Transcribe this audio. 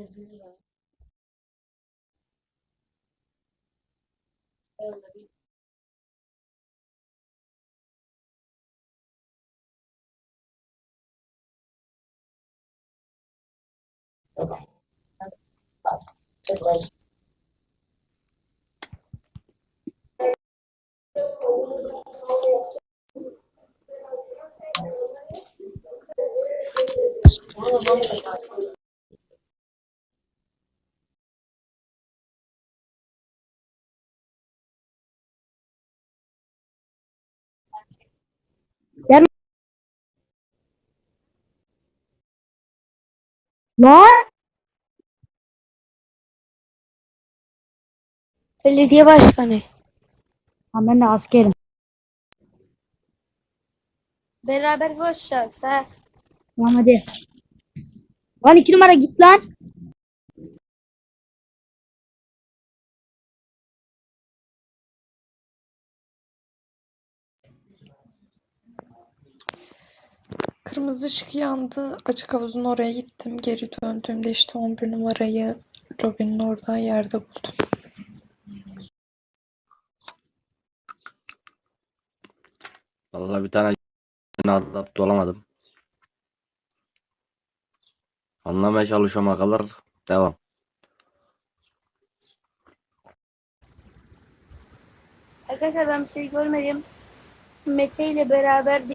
Bismillah. Yalla bir. Okay. Good Vamos, vamos. Lan! Belediye başkanı. Ha, ben de askerim. Beraber koşacağız ha. Tamam hadi. Lan iki numara git lan. Kırmızı ışık yandı. Açık havuzun oraya gittim. Geri döndüğümde işte 11 numarayı lobinin orada yerde buldum. Vallahi bir tane adapte olamadım. Anlamaya çalışıyorum kadar devam. Arkadaşlar ben bir şey görmedim. Mete ile beraber